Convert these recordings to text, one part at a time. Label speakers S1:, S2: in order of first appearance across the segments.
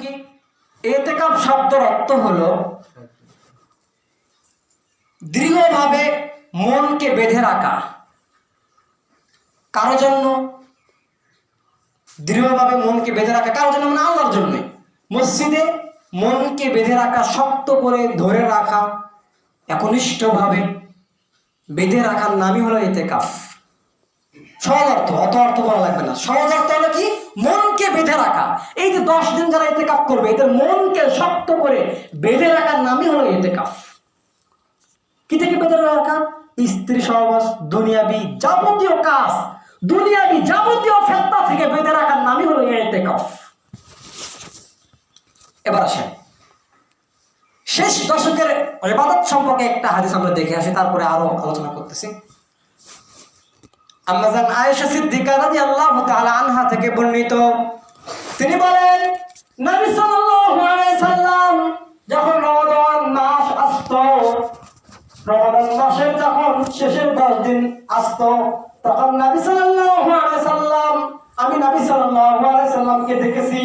S1: কি? এতেকাফ শব্দের অর্থ হলো দৃঢ়ভাবে মনকে বেঁধে রাখা। কারও জন্য দৃঢ়ভাবে মনকে বেঁধে রাখা কারোর জন্য মানে আল্লাহর জন্য। মসজিদে মনকে বেঁধে রাখা, শক্ত করে ধরে রাখা, একনিষ্ঠভাবে বেঁধে রাখার নামই হলো এতেকাফ। সহজ অত অর্থ বলা লাগবে না। সহজ হলো কি? মনকে বেঁধে রাখা। এই যে দশ দিন যারা এতে কাপ করবে, এদের মনকে শক্ত করে বেঁধে রাখার নামই হলো এতে কাপ কি থেকে বেঁধে রাখা? স্ত্রী সহবাস, দুনিয়াবি যাবতীয় কাজ, দুনিয়াবি যাবতীয় ফেতনা থেকে বেঁধে রাখার নামই হলো এতে কাপ এবার আসেন। শেষ দশকের ইবাদত সম্পর্কে একটা হাদিস আমরা দেখে আসি, তারপরে আরও আলোচনা করতেছি। আম্মাজান আয়েশা সিদ্দিকা রাদিয়াল্লাহু তাআলা আনহা থেকে বর্ণিত। তিনি বলেন, নবী সাল্লাল্লাহু আলাইহি সাল্লাম যখন রমাদান মাস আসতো রমাদান মাসের যখন শেষের 10 দিন আসতো, তখন নবী সাল্লাল্লাহু আলাইহি সাল্লাম, আমি নবী সাল্লাল্লাহু আলাইহি সাল্লামকে দেখেছি।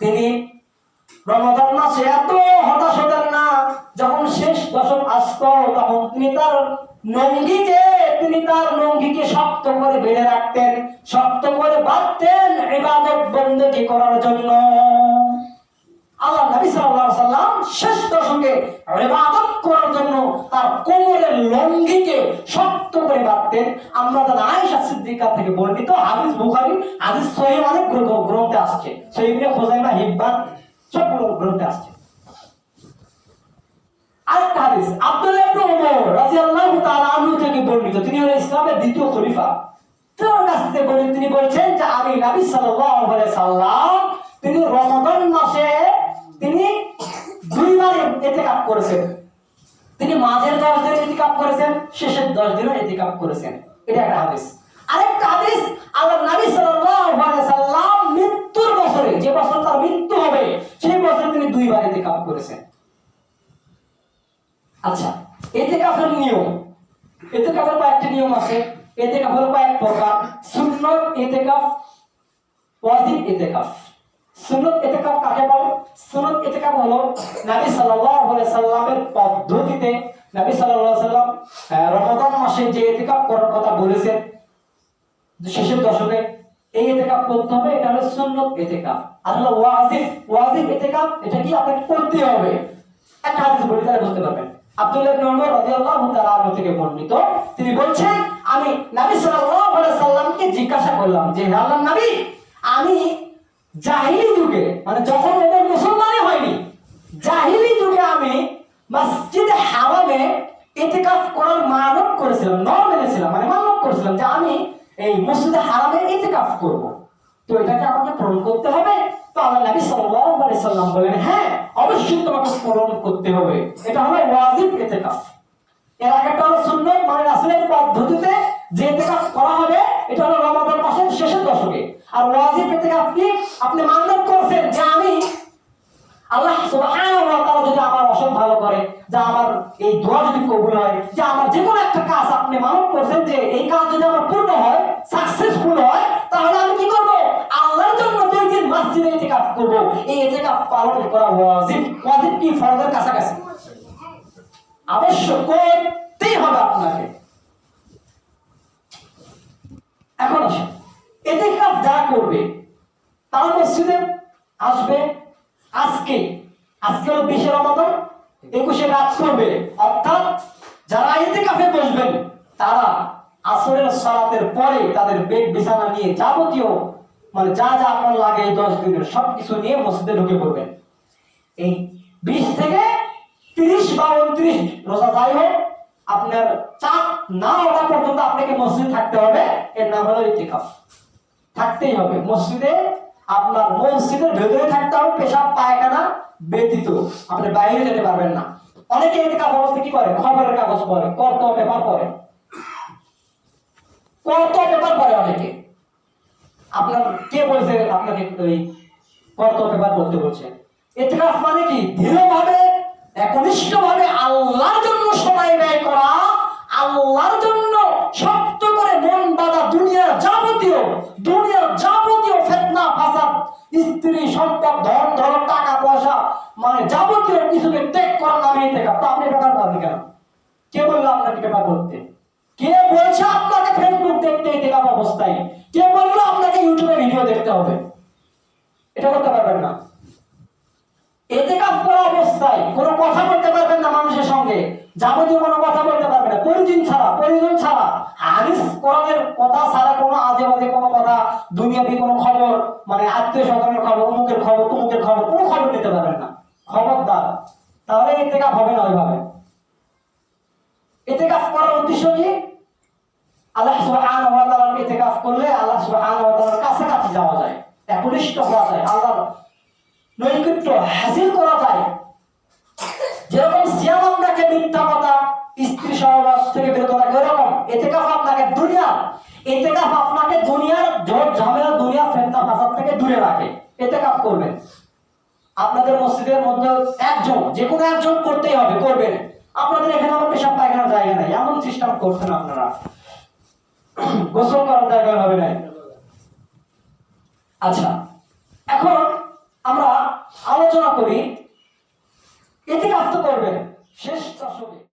S1: তিনি রমাদান মাসে এত হতাশ হতেন না, যখন শেষ দশক আসতো, তখন তিনি তার নঙ্গিকে শক্ত করে বেঁধে রাখতেন শক্ত করে বাঁধতেন ইবাদত বন্দেগী করার জন্য। আল্লাহ নবী সাল্লাল্লাহু শেষ ইবাদত করার জন্য তার কোমরের লঙ্গিকে শক্ত করে বাঁধতেন। আমরা আয়েশা সিদ্দিকা থেকে বর্ণিত, হাদিস বুখারী, হাদিস সহিহ অনেক গ্রন্থে আসছে। সহিহ হিব্বান গ্রন্থে আসছে আরেকটা হাদিস আব্দুল্লাহ ইবনে ওমর রাদিয়াল্লাহু তাআলা আনহু থেকে বর্ণিত তিনি হলেন ইসলামের দ্বিতীয় খলিফা তার কাছ থেকে বলেন তিনি যে নবী সাল্লাল্লাহু আলাইহি সাল্লাম, তিনি রমাদান মাসে তিনি দুইবার ইতিকাফ করেছেন। তিনি মাঝের দশ দিন ইতিকাফ করেছেন, শেষের দশ দিনও ইতিকাফ করেছেন। এটা একটা হাদিস। আরেকটা হাদিস নবী সাল্লাল্লাহু আলাইহি সাল্লাম মৃত্যুর বছরে, যে বছর তার মৃত্যু হবে, সেই বছর তিনি দুইবার ইতিকাফ করেছেন। আচ্ছা এতে কাফের নিয়ম। এতে কাফের কয়েকটি নিয়ম আছে। এতে কাফের কয়েক প্রকার। সুন্নত এতে কাফ ওয়াজিব এতে কাফ সুন্নত এতে কাফ কাকে বলে? সুন্নত এতে কাফ হলো নবী সাল্লাল্লাহু আলাইহি সাল্লামের পদ্ধতিতে নবী সাল্লাল্লাহু আলাইহি সাল্লাম রমাদান মাসে যে ইতিকাফ করার কথা বলেছেন, শেষের দশকে, এই ইতিকাফ করতে হবে, এটা হলো সুন্নত ইতিকাফ। হলো ওয়াজিব ওয়াজিব ইতিকাফ, এটা কি আপনাকে করতে হবে? একটা হাদিস বলি, তাহলে বুঝতে পারবেন। আব্দুল্লাহ ইবনে ওমর রাদিয়াল্লাহু তাআলা আনহু থেকে বর্ণিত, তিনি বলছেন, আমি নবী সাল্লাল্লাহু আলাইহি সাল্লামকে জিজ্ঞাসা করলাম যে, হে আল্লাহর নবী আমি জাহিলি যুগে মানে যখন ওদের মুসলমানই হয়নি, জাহিলি যুগে আমি মসজিদে হারামে ইতিকাফ করার মানব করেছিলাম ন মেনেছিলাম মানে মানব করেছিলাম যে আমি এই মসজিদে হারামে ইতিকাফ করব। তো এটাকে আমাকে পূরণ করতে হবে। তো আল্লাহ নবী সাল্লাল্লাহু আলাইহি সাল্লাম বলেন হ্যাঁ অবশ্যই তোমাকে পূরণ করতে হবে। এটা হলো ওয়াজিব ইতিকাফ। এর আগেটা হলো সুন্নত মানে রাসূলের পদ্ধতিতে যে ইতিকাফ করা হবে, এটা হলো রমাদান মাসের শেষের দশকে। আর ওয়াজিব ইতিকাফ কি আপনি মান্যত করছেন যে আমি আল্লাহ সুবহানাহু ওয়া তাআলা যদি আমার অসৎ ভালো করে, যে আমার এই দোয়া যদি কবুল হয়, যে আমার যে কোনো একটা কাজ আপনি মানব করছেন যে এই কাজ যদি আমার পূর্ণ হয় সাকসেসফুল হয়, তাহলে আমি কি করব? আল্লাহর জন্য দুই দিন মসজিদে ইতিকাফ করব। এই ইতিকাফ পালন করা ওয়াজিব। ওয়াজিব কি ফরজের কাছাকাছি? আবশ্যক করতেই হবে আপনাকে। এখন আসেন। ইতিকাফ যারা করবে তারা মসজিদে আসবে আজকে। আজকে হলো বিশে রমাদান, একুশে রাত করবে। অর্থাৎ যারা ইতিকাফে বসবেন, তারা আসরের সালাতের পরে তাদের বেড বিছানা নিয়ে যাবতীয় মানে যা যা আপনার লাগে এই দশ দিনের সবকিছু নিয়ে মসজিদে ঢুকে পড়বেন। এই বিশ থেকে তিরিশ বা উনত্রিশ রোজা যাই হোক, আপনার চাপ না ওঠা পর্যন্ত আপনাকে মসজিদ থাকতে হবে। এর নাম হলো ইতিকাফ। থাকতেই হবে। মসজিদে আপনার মসজিদের ভেতরে থাকতে হবে, পেশাব, পায়খানা ব্যতীত। আপনি বাইরে যেতে পারবেন না। অনেকে ইতিকাফ অবস্থা কি করে? খবরের কাগজ পড়ে কত পেপার পড়ে। কত পেপার পড়ে অনেকে। আপনার কে বলছে আপনাকে ওই কত পেপার পড়তে বলছে? ইতিকাফ মানে কি? দৃঢ়ভাবে, একনিষ্ঠভাবে আল্লাহর জন্য সময় ব্যয় করা আল্লাহর জন্য শক্ত করে মন বাঁধা দুনিয়ার যাবতীয় দুনিয়ার যাবতীয় ফেতনা, ফাসাদ, স্ত্রী, সম্পদ, ধন ধন, টাকা, পয়সা মানে যাবতীয় কিছুকে ত্যাগ করার নামে এতেকাফ তো আপনি বেকার পাবেন কেন? কে বলল আপনাকে বেকার করতে কে বলছে আপনাকে ফেসবুক দেখতে এতেকাফ অবস্থায়? কে বলল আপনাকে ইউটিউবে ভিডিও দেখতে হবে? এটা করতে পারবেন না। এতে কাজ করা অবস্থায় কোনো কথা বলতে পারবেন না মানুষের সঙ্গে। যাবতীয় কোনো কথা বলতে পারবেন ছাড়া, প্রয়োজন ছাড়া। হাদিস, কোরআনের কথা ছাড়া কোনো আজে বাজে কোনো কথা, দুনিয়াবি কোনো খবর মানে আত্মীয় স্বজনের খবর, অমুকের খবর, তমুকের খবর, কোনো খবর নিতে পারবেন না। খবরদার। তাহলে এতে কাজ হবে না ওইভাবে। এতে কাজ করার উদ্দেশ্য কি? আল্লাহ সুবহানাহু ওয়া তাআলার ইতিকাফ করলে আল্লাহ সুবহানাহু ওয়া তাআলার কাছাকাছি যাওয়া যায়, একনিষ্ঠ হওয়া যায় আল্লাহ নৈকট্য হাসিল করা যায়। যেরকম এতেকাফ করবেন। আপনাদের মসজিদের মধ্যে একজন, যে কোনো একজন করতেই হবে, করবেন। আপনাদের এখানে আমার পেশাব পায়খানার জায়গা নাই, এমন সিস্টেম করছেন আপনারা। গোসল করার জায়গা হবে নাই। আচ্ছা